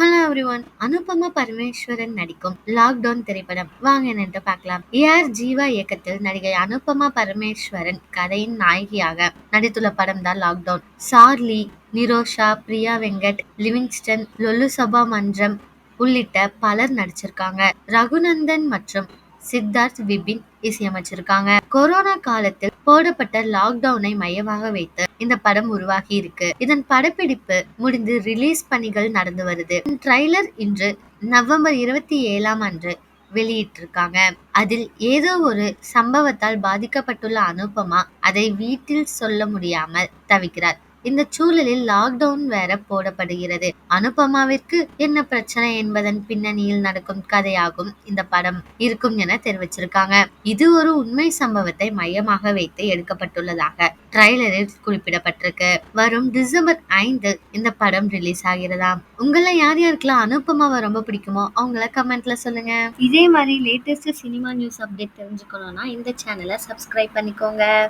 Hello everyone Anupama Parameswaran நடிக்கும் lockdown திரைப்படம். வாங்க என்னட்டு பார்க்கலாம். ஏஆர் ஜீவா இயக்கத்தில் நடிகை அனுபமா பரமேஸ்வரன் கதையின் நாயகியாக நடித்துள்ள படம் தான் லாக்டவுன் சார்லி நிரோஷா பிரியா வெங்கட் லிவிங்ஸ்டன் லொல்லு சபா மன்றம் உள்ளிட்ட பலர் நடிச்சிருக்காங்க. ரகுநந்தன் மற்றும் சித்தார்த் விபின் இசையமைச்சிருக்காங்க. கொரோனா காலத்தில் போடப்பட்ட லாக்டவுனை மையமாக வைத்து இந்த படம் உருவாகி இருக்கு. இதன் படப்பிடிப்பு முடிந்து ரிலீஸ் பணிகள் நடந்து வருது. ட்ரைலர் இன்று நவம்பர் இருபத்தி ஏழாம் அன்று வெளியிட்டிருக்காங்க. அதில் ஏதோ ஒரு சம்பவத்தால் பாதிக்கப்பட்டுள்ள அனுபமா அதை வீட்டில் சொல்ல முடியாமல் தவிக்கிறார். இந்த சூழலில் லாக்டவுன் வேற போடப்படுகிறது. அனுபமாவிற்கு என்ன பிரச்சனை என்பதன் பின்னணியில் நடக்கும் கதையாகும் இந்த படம் இருக்கும் என தெரிவிச்சிருக்காங்க. இது ஒரு உண்மை சம்பவத்தை மையமாக வைத்து எடுக்கப்பட்டுள்ளதாக ட்ரைலரில் குறிப்பிடப்பட்டிருக்கு. வரும் டிசம்பர் ஐந்து இந்த படம் ரிலீஸ் ஆகிறதாம். உங்களை யார் யாருக்கெல்லாம் அனுபமாவை ரொம்ப பிடிக்குமோ அவங்கள கமெண்ட்ல சொல்லுங்க. இதே மாதிரி லேட்டஸ்ட் சினிமா நியூஸ் அப்டேட் தெரிஞ்சுக்கணும்னா இந்த சேனலை சப்ஸ்கிரைப் பண்ணிக்கோங்க.